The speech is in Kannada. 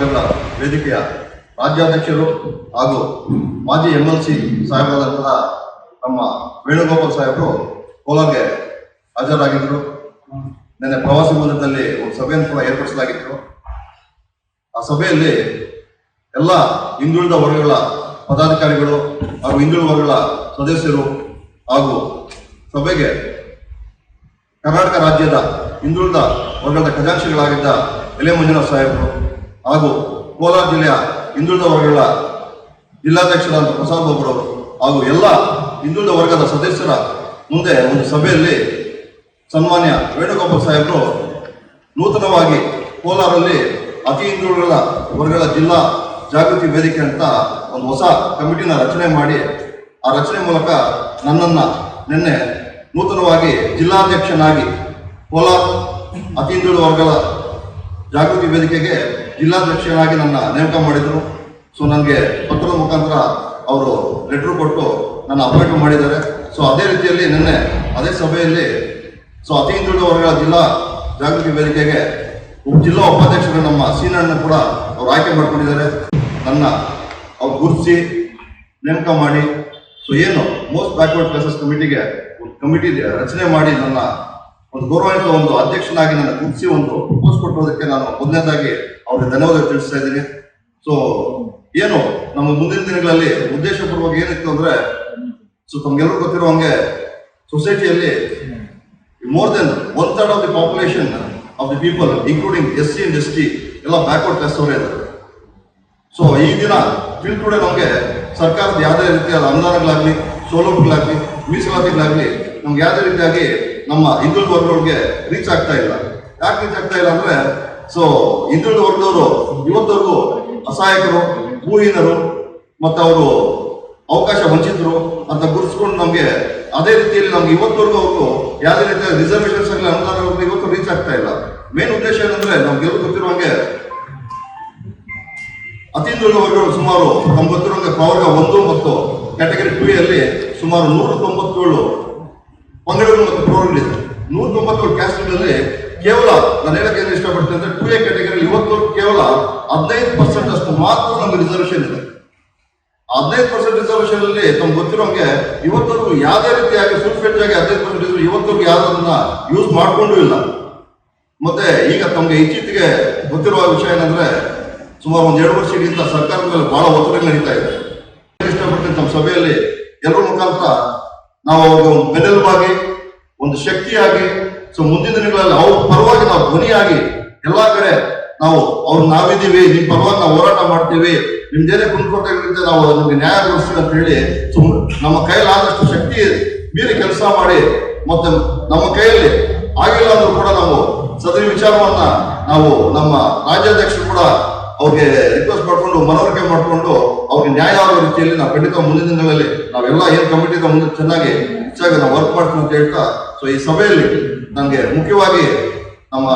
ವರ್ಗಗಳ ವೇದಿಕೆಯ ರಾಜ್ಯಾಧ್ಯಕ್ಷರು ಹಾಗೂ ಮಾಜಿ ಎಂ ಎಲ್ ಸಿ ಸಾಹೇಬರಾದಂತಹ ನಮ್ಮ ವೇಣುಗೋಪಾಲ್ ಸಾಹೇಬರು ಕೋಲಾರ್ಗೆ ಹಾಜರಾಗಿದ್ದರು ನಿನ್ನೆ ಪ್ರವಾಸಿ ಮಂದಿರದಲ್ಲಿ ಒಂದು ಸಭೆಯನ್ನು ಕೂಡ ಏರ್ಪಡಿಸಲಾಗಿತ್ತು. ಆ ಸಭೆಯಲ್ಲಿ ಎಲ್ಲ ಹಿಂದುಳಿದ ವರ್ಗಗಳ ಪದಾಧಿಕಾರಿಗಳು ಹಾಗೂ ಹಿಂದುಳಿದ ವರ್ಗಗಳ ಸದಸ್ಯರು ಹಾಗೂ ಸಭೆಗೆ ಕರ್ನಾಟಕ ರಾಜ್ಯದ ಹಿಂದುಳಿದ ವರ್ಗದ ಖಜಾಂಚಿಗಳಾಗಿದ್ದ ಎಲೆ ಮಂಜುನಾಥ್ ಸಾಹೇಬರು ಹಾಗೂ ಕೋಲಾರ ಜಿಲ್ಲೆಯ ಹಿಂದುಳಿದ ವರ್ಗಗಳ ಜಿಲ್ಲಾಧ್ಯಕ್ಷರಾದ ಪ್ರಸಾದ್ ಬಾಬುರವರು ಹಾಗೂ ಎಲ್ಲ ಹಿಂದುಳಿದ ವರ್ಗದ ಸದಸ್ಯರ ಮುಂದೆ ಒಂದು ಸಭೆಯಲ್ಲಿ ಸನ್ಮಾನ್ಯ ವೇಣುಗೋಪಾಲ್ ಸಾಹೇಬರು ನೂತನವಾಗಿ ಕೋಲಾರಲ್ಲಿ ಅತಿ ಹಿಂದುಳಿದ ವರ್ಗಗಳ ಜಿಲ್ಲಾ ಜಾಗೃತಿ ವೇದಿಕೆ ಅಂತ ಒಂದು ಹೊಸ ಕಮಿಟಿನ ರಚನೆ ಮಾಡಿ, ಆ ರಚನೆ ಮೂಲಕ ನನ್ನನ್ನು ನಿನ್ನೆ ನೂತನವಾಗಿ ಜಿಲ್ಲಾಧ್ಯಕ್ಷನಾಗಿ ಕೋಲಾರ ಅತಿ ಹಿಂದುಳಿದ ವರ್ಗಗಳ ಜಾಗೃತಿ ವೇದಿಕೆಗೆ ಜಿಲ್ಲಾಧ್ಯಕ್ಷರಾಗಿ ನನ್ನ ನೇಮಕ ಮಾಡಿದರು. ಸೊ ನನಗೆ ಪತ್ರದ ಮುಖಾಂತರ ಅವರು ಲೆಟ್ರು ಕೊಟ್ಟು ನನ್ನ ಅಪಾಯಿಂಟ್ ಮಾಡಿದ್ದಾರೆ. ಸೊ ಅದೇ ರೀತಿಯಲ್ಲಿ ನಿನ್ನೆ ಅದೇ ಸಭೆಯಲ್ಲಿ ಸೊ ಅತಿ ಹಿಂದುಳಿದ ವರ್ಗಗಳ ಜಿಲ್ಲಾ ಜಾಗೃತಿ ವೇದಿಕೆಗೆ ಜಿಲ್ಲಾ ಉಪಾಧ್ಯಕ್ಷರು ನಮ್ಮ ಸೀನಣ್ಣ ಕೂಡ ಅವ್ರು ಆಯ್ಕೆ ಮಾಡ್ಕೊಂಡಿದ್ದಾರೆ. ನನ್ನ ಅವ್ರು ಗುರುತಿಸಿ ನೇಮಕ ಮಾಡಿ. ಸೊ ಏನು ಮೋಸ್ಟ್ ಬ್ಯಾಕ್ವರ್ಡ್ ಕ್ಲಾಸಸ್ ಕಮಿಟಿಗೆ ಕಮಿಟಿ ರಚನೆ ಮಾಡಿ ನನ್ನ ಒಂದು ಗೌರವಾನ್ವಿತ ಒಂದು ಅಧ್ಯಕ್ಷನಾಗಿ ನನ್ನ ಕುರಿಸಿ ಒಂದು ಪೋಸ್ಟ್ ಕೊಟ್ಟೋದಕ್ಕೆ ನಾನು ಮೊದಲನೇದಾಗಿ ಅವ್ರಿಗೆ ಧನ್ಯವಾದ ತಿಳಿಸ್ತಾ ಇದ್ದೀನಿ. ಸೊ ಏನು, ನಮ್ಮ ಮುಂದಿನ ದಿನಗಳಲ್ಲಿ ಉದ್ದೇಶಪೂರ್ವಕ ಏನಿತ್ತು ಅಂದ್ರೆ ಸೊ ತಮ್ಗೆಲ್ಲರೂ ಗೊತ್ತಿರೋ ಹಂಗೆ ಸೊಸೈಟಿಯಲ್ಲಿ more than one third of the population of the people including S C and S T ಎಲ್ಲ ಬ್ಯಾಕ್ವರ್ಡ್ ಕ್ಲಾಸ್ ಅವರೇ ಇದ್ದಾರೆ. ಸೊ ಈ ದಿನ ತಿಳ್ಕೊಂಡೆ ನಮಗೆ ಸರ್ಕಾರದ ಯಾವುದೇ ರೀತಿಯಾದ ಅನುದಾನಗಳಾಗಲಿ, ಸೌಲಭ್ಯಗಳಾಗಲಿ, ಮೀಸಲಾತಿಗಳಾಗಲಿ, ನಮ್ಗೆ ಯಾವುದೇ ರೀತಿಯಾಗಿ ನಮ್ಮ ಹಿಂದುಳಿದ ವರ್ಗಗಳಿಗೆ ರೀಚ್ ಆಗ್ತಾ ಇಲ್ಲ. ಯಾಕೆ ರೀಚ್ ಆಗ್ತಾ ಇಲ್ಲ ಅಂದ್ರೆ ಸೊ ಹಿಂದುಳಿದ ವರ್ಗದವರು ಇವತ್ತವರೆಗೂ ಅಸಹಾಯಕರು ಭೂಹೀನರು ಮತ್ತು ಅವರು ಅವಕಾಶ ವಂಚಿತರು ಅಂತ ಗುರುತಿಸ್ಕೊಂಡು ನಮಗೆ ಅದೇ ರೀತಿಯಲ್ಲಿ ನಮ್ಗೆ ಇವತ್ತವರೆಗೂ ಅವರು ಯಾವುದೇ ರೀತಿಯ ರಿಸರ್ವೇಷನ್ಸ್ ಆಗಲಿ ಅನುದಾನಗಳು ಇವತ್ತು ರೀಚ್ ಆಗ್ತಾ ಇಲ್ಲ. ಮೇನ್ ಉದ್ದೇಶ ಏನಂದ್ರೆ ನಮ್ಗೆಲ್ಲರೂ ಗೊತ್ತಿರೋ ಹಾಗೆ ಅತಿ ವರ್ಗಗಳು ಸುಮಾರು ನಮ್ಗೆ ಗೊತ್ತಿರುವಂಗೆ ಪ್ರವರ್ಗ ಒಂದು ಮತ್ತು ಕ್ಯಾಟಗರಿ ಟೂ ಅಲ್ಲಿ ಸುಮಾರು ನೂರ ತೊಂಬತ್ತೇಳು ಪಂಗಡಗಳು ಮತ್ತು ಪ್ರವರ್ಗಗಳಿದೆ ನೂರ ತೊಂಬತ್ತೇಳು ಕ್ಯಾಸ್ಟ್ಗಳಲ್ಲಿ ಕೇವಲ ನಾನು ಹೇಳಕ್ಕೆ ಏನು ಇಷ್ಟಪಡ್ತೀನಿ ಅಂದ್ರೆ ಟೂ ಎ ಕ್ಯಾಟಗರಿ ಇವತ್ತು ಕೇವಲ ಹದಿನೈದು ಪರ್ಸೆಂಟ್ ಅಷ್ಟು ಮಾತ್ರ ನಮ್ಗೆ ರಿಸರ್ವೇಷನ್ ಇದೆ. ಹದಿನೈದು ಪರ್ಸೆಂಟ್ ರಿಸರ್ವೇಷನ್ ಅಲ್ಲಿ ತಮ್ಗೆ ಗೊತ್ತಿರೋಂಗೆ ಇವತ್ತವರೆಗೂ ಯಾವುದೇ ರೀತಿಯಾಗಿ ಫುಲ್ ಫೆಡ್ ಆಗಿ ಹದಿನೈದು ಪರ್ಸೆಂಟ್ ಇವತ್ತವರೆಗೂ ಯಾರು ಅದನ್ನ ಯೂಸ್ ಮಾಡಿಕೊಂಡು ಇಲ್ಲ. ಮತ್ತೆ ಈಗ ತಮ್ಗೆ ಇತ್ತೀಚೆಗೆ ಗೊತ್ತಿರುವ ವಿಷಯ ಏನಂದ್ರೆ ಸುಮಾರು ಒಂದ್ ಎರಡು ವರ್ಷಗಳಿಂದ ಸರ್ಕಾರದ ಮೇಲೆ ಬಹಳ ಒತ್ತಡ ನಡೀತಾ ಇದೆ. ಇಷ್ಟಪಡ್ತೀನಿ ತಮ್ಮ ಸಭೆಯಲ್ಲಿ. ಎಲ್ಲರ ಮುಖಾಂತರ ನಾವು ಒಂದು ಬೆನ್ನೆಲುಬಾಗಿ ಒಂದು ಶಕ್ತಿಯಾಗಿ, ಸೊ ಮುಂದಿನ ದಿನಗಳಲ್ಲಿ ಅವ್ರ ಪರವಾಗಿ ನಾವು ಧ್ವನಿಯಾಗಿ ಎಲ್ಲಾ ಕಡೆ ನಾವು ಅವ್ರು ನಾವಿದ್ದೀವಿ, ನಿಮ್ ಪರವಾಗಿ ನಾವು ಹೋರಾಟ ಮಾಡ್ತೀವಿ, ನಿಮ್ದೇನೇ ಕುಂದ್ಕೊಟ್ಟಿರುತ್ತೆ ನಾವು ನಿಮ್ಗೆ ನ್ಯಾಯ ಕೊಡಿಸ್ತೀವಿ ಅಂತ ಹೇಳಿ ಸುಮ್ ನಮ್ಮ ಆದಷ್ಟು ಶಕ್ತಿ ಮೀರಿ ಕೆಲಸ ಮಾಡಿ, ಮತ್ತೆ ನಮ್ಮ ಕೈಯಲ್ಲಿ ಆಗಿಲ್ಲ ಅಂದ್ರೂ ಕೂಡ ನಾವು ಸದರಿ ವಿಚಾರವನ್ನ ನಾವು ನಮ್ಮ ರಾಜ್ಯಾಧ್ಯಕ್ಷರು ಕೂಡ ಅವ್ರಿಗೆ ರಿಕ್ವೆಸ್ಟ್ ಮಾಡಿಕೊಂಡು, ಮನವರಿಕೆ ಮಾಡಿಕೊಂಡು ಅವ್ರಿಗೆ ನ್ಯಾಯ ಆಗೋ ರೀತಿಯಲ್ಲಿ ನಾವು ಖಂಡಿತ ಮುಂದಿನ ದಿನಗಳಲ್ಲಿ ನಾವೆಲ್ಲ ಏನ್ ಕಮಿಟಿ ಮುಂದೆ ಚೆನ್ನಾಗಿ, ಹೆಚ್ಚಾಗಿ ನಾವು ವರ್ಕ್ ಮಾಡ್ತೀವಿ ಅಂತ ಹೇಳ್ತಾ ಸೊ ಈ ಸಭೆಯಲ್ಲಿ ನನಗೆ ಮುಖ್ಯವಾಗಿ ನಮ್ಮ